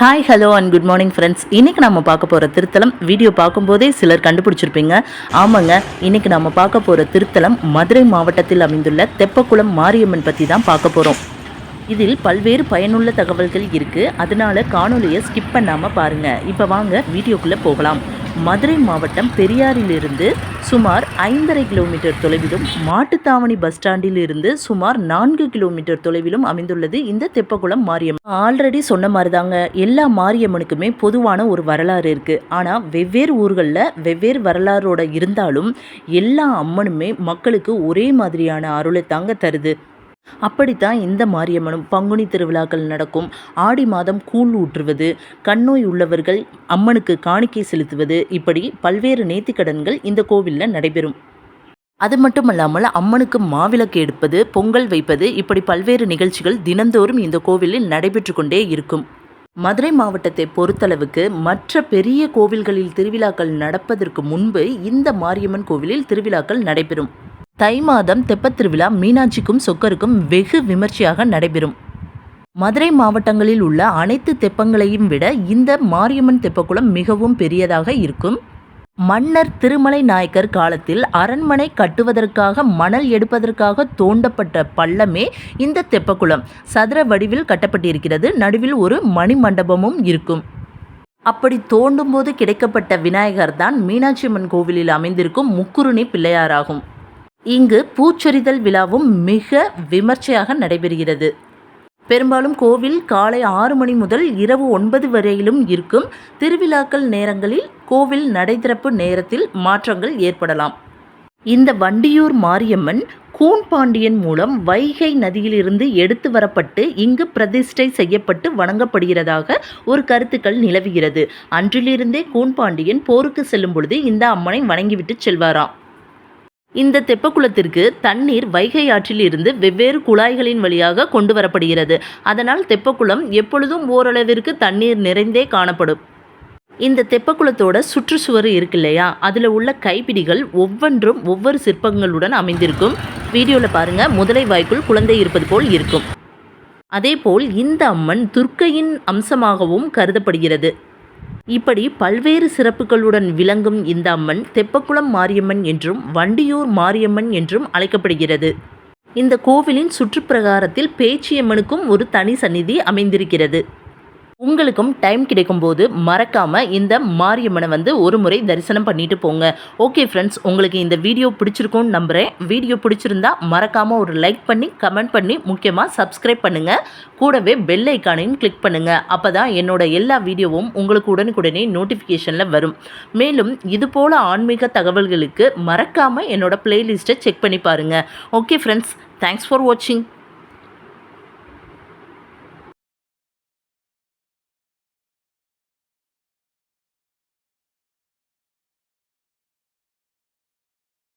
Hi hello and good morning friends இன்றைக்கி நம்ம பார்க்க போகிற திருத்தலம் வீடியோ பார்க்கும்போதே சிலர் கண்டுபிடிச்சிருப்பீங்க. ஆமாங்க இன்றைக்கி நம்ம பார்க்க போகிற திருத்தலம் மதுரை மாவட்டத்தில் அமைந்துள்ள தெப்பக்குளம் மாரியம்மன் பற்றி தான் பார்க்க போகிறோம் இதில் பல்வேறு பயனுள்ள தகவல்கள் இருக்குது அதனால காணொலியை ஸ்கிப் பண்ணாமல் பாருங்கள் இப்போ வாங்க வீடியோக்குள்ளே போகலாம். மதுரை மாவட்டம் பெரியாரிலிருந்து சுமார் ஐந்தரை கிலோமீட்டர் தொலைவிலும் மாட்டுத்தாவணி பஸ் ஸ்டாண்டில் இருந்து சுமார் நான்கு கிலோமீட்டர் தொலைவிலும் அமைந்துள்ளது இந்த தெப்பக்குளம் மாரியம்மன். ஆல்ரெடி சொன்ன மாதிரி தாங்க எல்லா மாரியம்மனுக்குமே பொதுவான ஒரு வரலாறு இருக்குது ஆனால் வெவ்வேறு ஊர்களில் வெவ்வேறு வரலாறோட இருந்தாலும் எல்லா அம்மனுமே மக்களுக்கு ஒரே மாதிரியான அருளை தாங்க தருது. அப்படித்தான் இந்த மாரியம்மனும் பங்குனி திருவிழாக்கள் நடக்கும். ஆடி மாதம் கூழ் ஊற்றுவது கண்ணோய் உள்ளவர்கள் அம்மனுக்கு காணிக்கை செலுத்துவது இப்படி பல்வேறு நேர்த்திக்கடன்கள் இந்த கோவிலில் நடைபெறும். அது மட்டுமல்லாமல் அம்மனுக்கு மாவிளக்கு எடுப்பது பொங்கல் வைப்பது இப்படி பல்வேறு நிகழ்ச்சிகள் தினந்தோறும் இந்த கோவிலில் நடைபெற்று கொண்டே இருக்கும். மதுரை மாவட்டத்தை பொறுத்தளவுக்கு மற்ற பெரிய கோவில்களில் திருவிழாக்கள் நடப்பதற்கு முன்பு இந்த மாரியம்மன் கோவிலில் திருவிழாக்கள் நடைபெறும். தை மாதம் தெப்பத்திருவிழா மீனாட்சிக்கும் சொக்கருக்கும் வெகு விமர்சையாக நடைபெறும். மதுரை மாவட்டங்களில் உள்ள அனைத்து தெப்பங்களையும் விட இந்த மாரியம்மன் தெப்பக்குளம் மிகவும் பெரியதாக இருக்கும். மன்னர் திருமலை நாயக்கர் காலத்தில் அரண்மனை கட்டுவதற்காக மணல் எடுப்பதற்காக தோண்டப்பட்ட பள்ளமே இந்த தெப்பக்குளம். சதுர வடிவில் கட்டப்பட்டிருக்கிறது. நடுவில் ஒரு மணிமண்டபமும் இருக்கும். அப்படி தோண்டும்போது கிடைக்கப்பட்ட விநாயகர் தான் மீனாட்சி அம்மன் கோவிலில் அமைந்திருக்கும் முக்குருணி பிள்ளையாராகும். இங்கு பூச்சொரிதல் விழாவும் மிக விமர்சையாக நடைபெறுகிறது. பெரும்பாலும் கோவில் காலை ஆறு மணி முதல் இரவு ஒன்பது வரையிலும் இருக்கும் திருவிழாக்கள் நேரங்களில் கோவில் நடைதிறப்பு நேரத்தில் மாற்றங்கள் ஏற்படலாம். இந்த வண்டியூர் மாரியம்மன் கூன்பாண்டியன் மூலம் வைகை நதியிலிருந்து எடுத்து வரப்பட்டு இங்கு பிரதிஷ்டை செய்யப்பட்டு வணங்கப்படுகிறதாக ஒரு கருத்துக்கள் நிலவுகிறது. அன்றிலிருந்தே கூன்பாண்டியன் போருக்கு செல்லும் பொழுது இந்த அம்மனை வணங்கிவிட்டு செல்வாராம். இந்த தெப்பக்குளத்திற்கு தண்ணீர் வைகை ஆற்றில் இருந்து வெவ்வேறு குழாய்களின் வழியாக கொண்டு வரப்படுகிறது. அதனால் தெப்பக்குளம் எப்பொழுதும் ஓரளவிற்கு தண்ணீர் நிறைந்தே காணப்படும். இந்த தெப்பக்குளத்தோட சுற்றுச்சுவர் இருக்கு இல்லையா அதில் உள்ள கைப்பிடிகள் ஒவ்வொன்றும் ஒவ்வொரு சிற்பங்களுடன் அமைந்திருக்கும். வீடியோவில் பாருங்கள் முதலை வாய்க்குள் குழந்தை இருப்பது போல் இருக்கும். அதேபோல் இந்த அம்மன் துர்க்கையின் அம்சமாகவும் கருதப்படுகிறது. இப்படி பல்வேறு சிறப்புகளுடன் விளங்கும் இந்த அம்மன் தெப்பக்குளம் மாரியம்மன் என்றும் வண்டியூர் மாரியம்மன் என்றும் அழைக்கப்படுகிறது. இந்த கோவிலின் சுற்றுப்பிரகாரத்தில் பேச்சியம்மனுக்கும் ஒரு தனி சந்நிதி அமைந்திருக்கிறது. உங்களுக்கும் டைம் கிடைக்கும்போது மறக்காமல் இந்த மாரியம்மனை வந்து ஒரு முறை தரிசனம் பண்ணிட்டு போங்க. ஓகே ஃப்ரெண்ட்ஸ் உங்களுக்கு இந்த வீடியோ பிடிச்சிருக்கும்னு நம்புகிறேன் வீடியோ பிடிச்சிருந்தா மறக்காமல் ஒரு லைக் பண்ணி கமெண்ட் பண்ணி முக்கியமாக சப்ஸ்கிரைப் பண்ணுங்கள் கூடவே பெல் ஐக்கானையும் கிளிக் பண்ணுங்கள் அப்போ தான் என்னோட எல்லா வீடியோவும் உங்களுக்கு உடனுக்குடனே நோட்டிஃபிகேஷனில் வரும். மேலும் இது போல் ஆன்மீக தகவல்களுக்கு மறக்காமல் என்னோட பிளேலிஸ்ட்டை செக் பண்ணி பாருங்கள் ஓகே ஃப்ரெண்ட்ஸ் தேங்க்ஸ் ஃபார் வாட்சிங்